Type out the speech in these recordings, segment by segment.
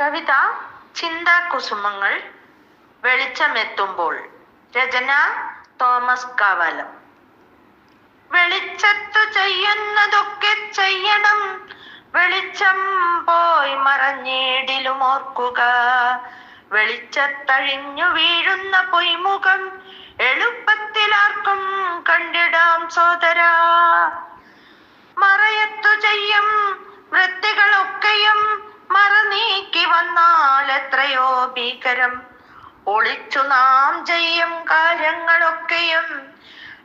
കവിത ചിന്താകുസുമങ്ങൾ വെളിച്ചമെത്തുമ്പോൾ. രചന Thomas Kavalam. വെളിച്ചത്തു ചെയ്യുന്നതൊക്കെ ചെയ്യണം. വെളിച്ചം പോയി മറഞ്ഞേടിലും ഓർക്കുക വെളിച്ചത്തഴിഞ്ഞു വീഴുന്ന പൊയ്മുഖം എളുപ്പത്തിലാർക്കും കണ്ടിടാം സോദരാ. മറയത്തു ചെയ്യും വൃത്തികളൊക്കെയും മറനീക്കി വന്നാൽ എത്രയോ ഭീകരം. ഒളിച്ചു നാം ചെയ്യും കാര്യങ്ങളൊക്കെയും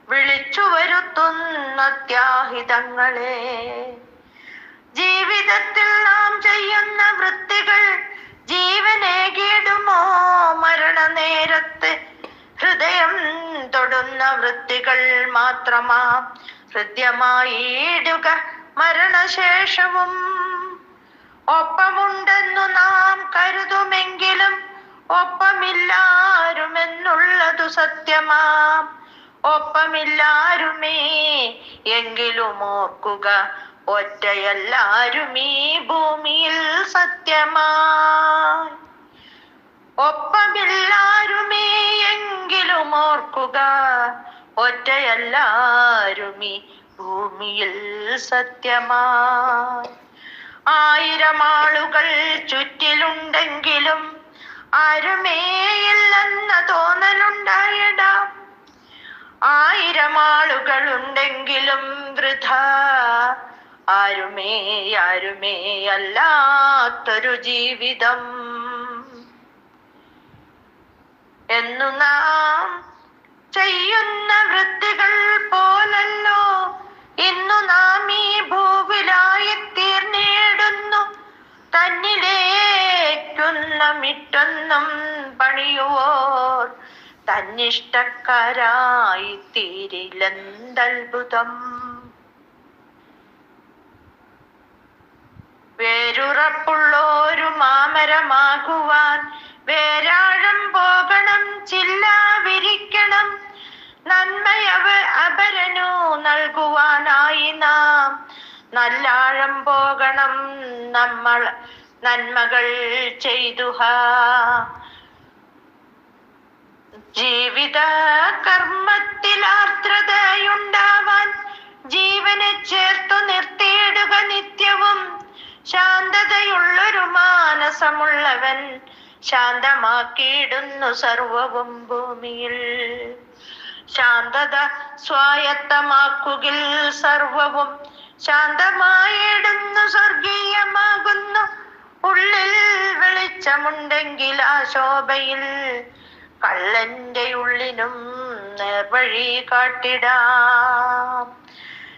വിളിച്ചു വരുത്തുന്ന ത്യാഹിതങ്ങളെ ജീവിതത്തിൽ നാം ചെയ്യുന്ന വൃത്തികൾ ജീവനേകിടുമോ മരണനേരത്ത് ഹൃദയം തൊടുന്ന വൃത്തികൾ മാത്രമാ ഹൃദ്യമായിടുക മരണശേഷവും. ഒപ്പമില്ലാരുമെന്നുള്ളതു സത്യമാ. ഒപ്പമില്ലാരുമേ എങ്കിലും ഓർക്കുക ഒറ്റയല്ലാരുമീ ഭൂമിയിൽ സത്യമാ. ഒപ്പമില്ലാരുമേ എങ്കിലും ഓർക്കുക ഒറ്റയല്ലാരും ഈ ഭൂമിയിൽ സത്യമാ. ആയിരം ആളുകൾ ചുറ്റിലുണ്ടെങ്കിലും ആരുമേയില്ലെന്ന തോന്നലുണ്ടായടാ. ആയിരം ആളുകൾ ഉണ്ടെങ്കിലും വൃഥ. ആരുമേ ആരുമേ അല്ലാത്തൊരു ജീവിതം. എന്നു നാം ചെയ്യുന്ന വൃത്തികൾ പോലല്ലോ. ഇന്നു നാം ഈ ഭൂവിലായി തീർന്നിടുന്നു. തന്നിലേക്കുന്ന മിറ്റൊന്നും പണിയുവോർ തന്നിഷ്ടക്കാരായി തീരിലെന്തത്ഭുതം. വേരുറപ്പുള്ളോരു മാമരമാകുവാൻ വേരാഴം പോകണം ചില്ല വിരിക്കണം നന്മയവ അപരനു നൽകുവാനായി നാം. നല്ലാഴം പോകണം നമ്മൾ നന്മകൾ ചെയ്തുഹ ജീവിത കർമ്മത്തിൽ ആർദ്രതയുണ്ടാവാൻ ജീവനെ ചേർത്തു നിർത്തിയിടുക നിത്യവും. ശാന്തതയുള്ളൊരു മാനസമുള്ളവൻ ശാന്തമാക്കിയിടുന്നു സർവവും ഭൂമിയിൽ. ശാന്തത സ്വായത്തമാക്കുകിൽ സർവവും ശാന്തമായിടുന്നു സ്വർഗീയമാകുന്നു വെളിച്ചമുണ്ടെങ്കിൽ ആ ശോഭയിൽ കള്ളന്റെ ഉള്ളിനും നേർവഴി കാട്ടിടാം.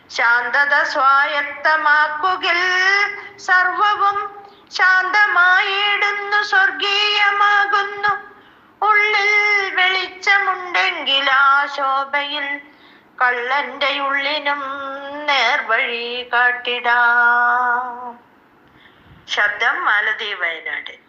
ശാന്തത സ്വായത്തമാക്കുകിൽ സർവവും ശാന്തമായിടുന്നു സ്വർഗീയമാകുന്നു. ഉള്ളിൽ വെളിച്ചമുണ്ടെങ്കിൽ ആ ശോഭയിൽ കള്ളന്റെ ഉള്ളിനും നേർവഴി കാട്ടിടാം. ശബ്ദം മാലതി വയനാട്.